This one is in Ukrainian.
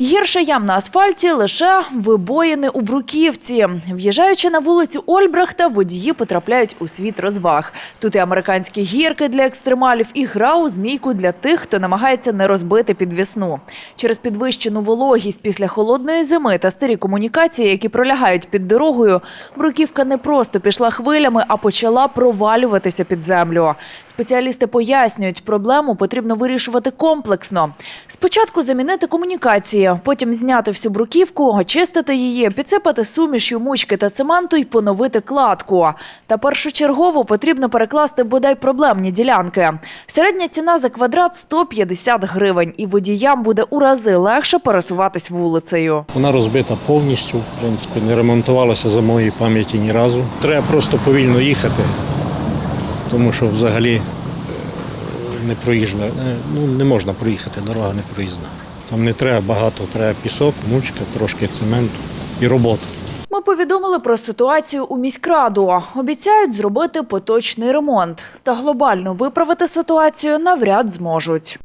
Гірша ям на асфальті лише вибоїни у бруківці. В'їжджаючи на вулицю Ольбрахта, водії потрапляють у світ розваг. Тут і американські гірки для екстремалів, і гра у змійку для тих, хто намагається не розбити підвісну. Через підвищену вологість після холодної зими та старі комунікації, які пролягають під дорогою, бруківка не просто пішла хвилями, а почала провалюватися під землю. Спеціалісти пояснюють, проблему потрібно вирішувати комплексно. Спочатку замінити комунікації, потім зняти всю бруківку, очистити її, підсипати сумішю мучки та цементу і поновити кладку. Та першочергово потрібно перекласти бодай проблемні ділянки. Середня ціна за квадрат 150 гривень, і водіям буде у рази легше пересуватись вулицею. Вона розбита повністю, в принципі, не ремонтувалася за моєї пам'яті ні разу. Треба просто повільно їхати, тому що взагалі е, не проїжджа, е, ну, не можна проїхати, дорога не проїзна. Там не треба багато, треба пісок, мучка, трошки цементу і робота. Ми повідомили про ситуацію у міськраду. Обіцяють зробити поточний ремонт. Та глобально виправити ситуацію навряд зможуть.